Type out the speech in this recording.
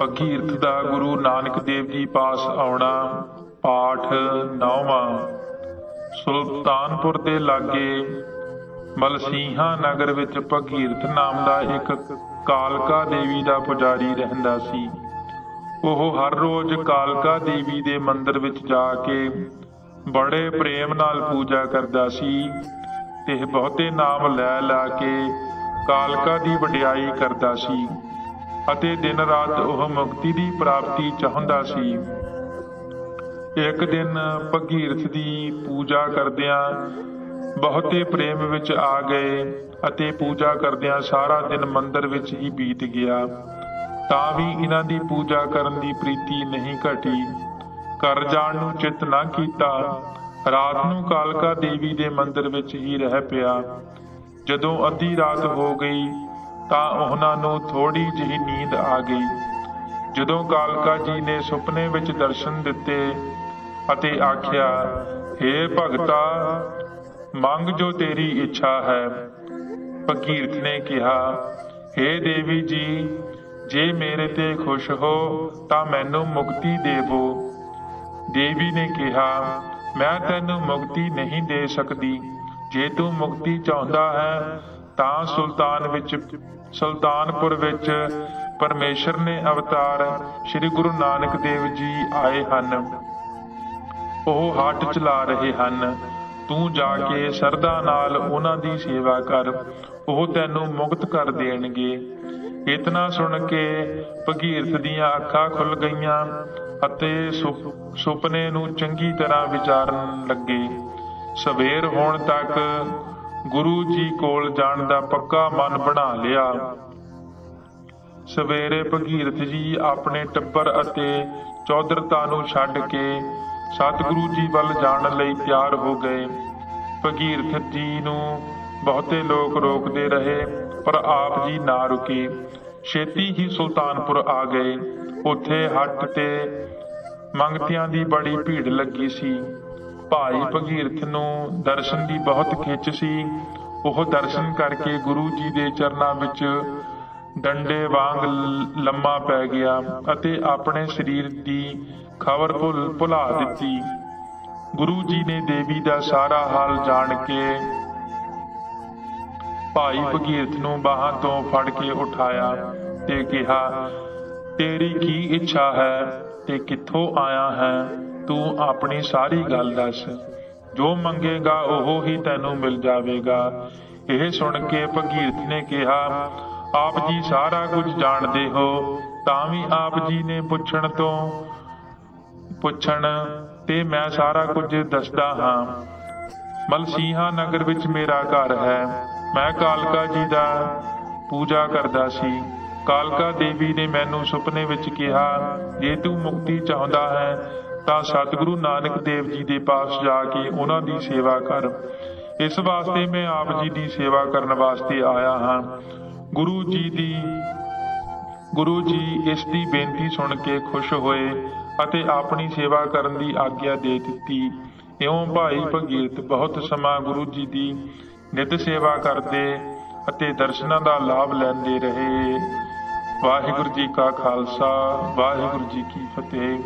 ਭਗੀਰਥ ਦਾ ਗੁਰੂ ਨਾਨਕ ਦੇਵ ਜੀ ਪਾਸ ਆਉਣਾ, ਪਾਠ ਨੌਵਾਂ। ਸੁਲਤਾਨਪੁਰ ਦੇ ਲਾਗੇ ਮਲਸੀਹਾ ਨਗਰ ਵਿੱਚ ਭਗੀਰਥ ਨਾਮ ਦਾ ਇੱਕ ਕਾਲਕਾ ਦੇਵੀ ਦਾ ਪੁਜਾਰੀ ਰਹਿੰਦਾ ਸੀ। ਉਹ ਹਰ ਰੋਜ਼ ਕਾਲਕਾ ਦੇਵੀ ਦੇ ਮੰਦਿਰ ਵਿੱਚ ਜਾ ਕੇ ਬੜੇ ਪ੍ਰੇਮ ਨਾਲ ਪੂਜਾ ਕਰਦਾ ਸੀ ਤੇ ਬਹੁਤੇ ਨਾਮ ਲੈ ਲਾ ਕੇ ਕਾਲਕਾ ਦੀ ਵਡਿਆਈ ਕਰਦਾ ਸੀ। ਅਤੇ ਦਿਨ ਰਾਤ ਉਹ ਮੁਕਤੀ ਦੀ ਪ੍ਰਾਪਤੀ ਚਾਹੁੰਦਾ ਸੀ। ਇੱਕ ਦਿਨ ਭਗੀਰਥ ਦੀ ਪੂਜਾ ਕਰਦਿਆਂ ਬਹੁਤੇ ਪ੍ਰੇਮ ਵਿੱਚ ਆ ਗਏ ਅਤੇ ਪੂਜਾ ਕਰਦਿਆਂ ਸਾਰਾ ਦਿਨ ਮੰਦਰ ਵਿੱਚ ਹੀ ਬੀਤ ਗਿਆ। ਤਾਂ ਵੀ ਇਹਨਾਂ ਦੀ ਪੂਜਾ ਕਰਨ ਦੀ ਪ੍ਰੀਤੀ ਨਹੀਂ ਘਟੀ। ਘਰ ਜਾਣ ਨੂੰ ਚਿੱਤ ਨਾ ਕੀਤਾ। ਰਾਤ ਨੂੰ ਕਾਲਕਾ ਦੇਵੀ ਦੇ ਮੰਦਰ ਵਿੱਚ ਹੀ ਰਹਿ ਪਿਆ। ਜਦੋਂ ਅੱਧੀ ਰਾਤ ਹੋ ਗਈ ਤਾਂ ਉਹਨਾਂ ਨੂੰ ਥੋੜੀ ਜਿਹੀ ਨੀਂਦ ਆ ਗਈ। ਜਦੋਂ ਕਾਲਕਾ ਜੀ ਨੇ ਸੁਪਨੇ ਵਿੱਚ ਦਰਸ਼ਨ ਦਿੱਤੇ ਅਤੇ ਆਖਿਆ हे ਭਗਤਾ, ਮੰਗ ਜੋ ਤੇਰੀ ਇੱਛਾ ਹੈ। ਭਗੀਰਥ ਨੇ ਕਿਹਾ हे ਦੇਵੀ ਜੀ, ਜੇ ਮੇਰੇ ਤੇ ਖੁਸ਼ ਹੋ, ਤਾਂ ਮੈਨੂੰ ਮੁਕਤੀ ਦੇਵੋ। ਦੇਵੀ ਨੇ ਕਿਹਾ, ਮੈਂ ਤੈਨੂੰ ਮੁਕਤੀ ਨਹੀਂ ਦੇ ਸਕਦੀ। ਜੇ ਤੂੰ ਮੁਕਤੀ ਚਾਹੁੰਦਾ ਹੈ ਤਾਂ ਸੁਲਤਾਨ ਵਿੱਚ, ਸੁਲਤਾਨਪੁਰ ਵਿੱਚ ਪਰਮੇਸ਼ਰ ਨੇ ਅਵਤਾਰ ਸ੍ਰੀ ਗੁਰੂ ਨਾਨਕ ਦੇਵ ਜੀ ਆਏ ਹਨ। ਉਹ ਹੱਟ ਚਲਾ ਰਹੇ ਹਨ। ਤੂੰ ਜਾ ਕੇ ਸਰਦਾ ਨਾਲ ਉਹਨਾਂ ਦੀ ਸੇਵਾ ਕਰ। ਉਹ ਤੈਨੂੰ ਮੁਕਤ ਕਰ ਦੇਣਗੇ। ਇਤਨਾ ਸੁਣ ਕੇ ਭਗੀਰਥ ਦੀਆਂ ਅੱਖਾਂ ਖੁੱਲ ਗਈਆਂ ਅਤੇ ਸੁਪ- ਸੁਪਨੇ ਨੂੰ ਚੰਗੀ ਤਰ੍ਹਾਂ ਵਿਚਾਰਨ ਲੱਗੇ। ਸਵੇਰ ਹੋਣ ਤੱਕ ਗੁਰੂ ਜੀ ਕੋਲ ਜਾਣ ਦਾ ਪੱਕਾ ਮਨ ਬਣਾ ਲਿਆ। ਸਵੇਰੇ ਭਗੀਰਥ ਜੀ ਆਪਣੇ ਟੱਬਰ ਅਤੇ ਚੌਧਰਤਾ ਨੂੰ ਛੱਡ ਕੇ ਸਤਿਗੁਰੂ ਜੀ ਵੱਲ ਜਾਣ ਲਈ ਤਿਆਰ ਹੋ ਗਏ। ਭਗੀਰਥ ਜੀ ਨੂੰ ਬਹੁਤੇ ਲੋਕ ਰੋਕਦੇ ਰਹੇ, ਪਰ ਆਪ ਜੀ ਨਾ ਰੁਕੇ। ਛੇਤੀ ਹੀ ਸੁਲਤਾਨਪੁਰ ਆ ਗਏ। ਉੱਥੇ ਹੱਟ ਤੇ ਮੰਗਤਿਆਂ ਦੀ ਬੜੀ ਭੀੜ ਲੱਗੀ ਸੀ। ਭਾਈ ਭਗੀਰਥ ਨੂੰ ਦਰਸ਼ਨ ਦੀ ਬਹੁਤ ਖਿੱਚ ਸੀ। ਉਹ ਦਰਸ਼ਨ ਕਰਕੇ ਗੁਰੂ ਜੀ ਦੇ ਚਰਨਾਂ ਵਿੱਚ ਡੰਡੇ ਵਾਂਗ ਲੰਮਾ ਪੈ ਗਿਆ ਅਤੇ ਆਪਣੇ ਸਰੀਰ ਦੀ ਖਬਰ ਭੁੱਲ, ਭੁਲਾ ਦਿੱਤੀ। ਗੁਰੂ ਜੀ ਨੇ ਦੇਵੀ ਦਾ ਸਾਰਾ ਹਾਲ ਜਾਣ ਕੇ ਭਾਈ ਭਗੀਰਥ ਨੂੰ ਬਾਹਾਂ ਤੋਂ ਫੜ ਕੇ ਉਠਾਇਆ ਤੇ ਕਿਹਾ, ਤੇਰੀ ਕੀ ਇੱਛਾ ਹੈ ਤੇ ਕਿੱਥੋਂ ਆਇਆ ਹੈ? ਤੂੰ ਆਪਣੀ ਸਾਰੀ ਗੱਲ ਦੱਸ। ਜੋ ਮੰਗੇਗਾ ਉਹ ਹੀ ਤੈਨੂੰ ਮਿਲ ਜਾਵੇਗਾ। ਇਹ ਸੁਣ ਕੇ ਭਗੀਰਥ ਨੇ ਕਿਹਾ, ਆਪ ਜੀ ਸਾਰਾ ਕੁਝ ਜਾਣਦੇ ਹੋ, ਤਾਂ ਵੀ ਆਪ ਜੀ ਨੇ ਪੁੱਛਣ ਤੋਂ ਪੁੱਛਣ ਤੇ ਮੈਂ ਸਾਰਾ ਕੁਝ ਦੱਸਦਾ ਹਾਂ। ਮਲਸੀਹਾ ਨਗਰ ਵਿੱਚ ਮੇਰਾ ਘਰ ਹੈ। ਮੈਂ ਕਾਲਕਾ ਜੀ ਦਾ ਪੂਜਾ ਕਰਦਾ ਸੀ। ਕਾਲਕਾ ਦੇਵੀ ਨੇ ਮੈਨੂੰ ਸੁਪਨੇ ਵਿੱਚ ਕਿਹਾ, ਜੇ ਤੂੰ ਮੁਕਤੀ ਚਾਹੁੰਦਾ ਹੈ ਤਾਂ ਸਤਿਗੁਰੂ ਨਾਨਕ ਦੇਵ ਜੀ ਦੇ ਪਾਸ ਜਾ ਕੇ ਉਹਨਾਂ ਦੀ ਸੇਵਾ ਕਰ। ਇਸ ਵਾਸਤੇ ਮੈਂ ਆਪ ਜੀ ਦੀ ਸੇਵਾ ਕਰਨ ਵਾਸਤੇ ਆਇਆ ਹਾਂ। ਗੁਰੂ ਜੀ ਦੀ, ਗੁਰੂ ਜੀ ਇਸ ਦੀ ਬੇਨਤੀ ਸੁਣ ਕੇ ਖੁਸ਼ ਹੋਏ ਅਤੇ ਆਪਣੀ ਸੇਵਾ ਕਰਨ ਦੀ ਆਗਿਆ ਦੇ ਦਿੱਤੀ। ਇਉਂ ਭਾਈ ਭਗੀਰਥ ਬਹੁਤ ਸਮਾਂ ਗੁਰੂ ਜੀ ਦੀ ਨਿਤ ਸੇਵਾ ਕਰਦੇ ਅਤੇ ਦਰਸ਼ਨਾਂ ਦਾ ਲਾਭ ਲੈਂਦੇ ਰਹੇ। ਵਾਹਿਗੁਰੂ ਜੀ ਕਾ ਖਾਲਸਾ, ਵਾਹਿਗੁਰੂ ਜੀ ਕੀ ਫਤਿਹ।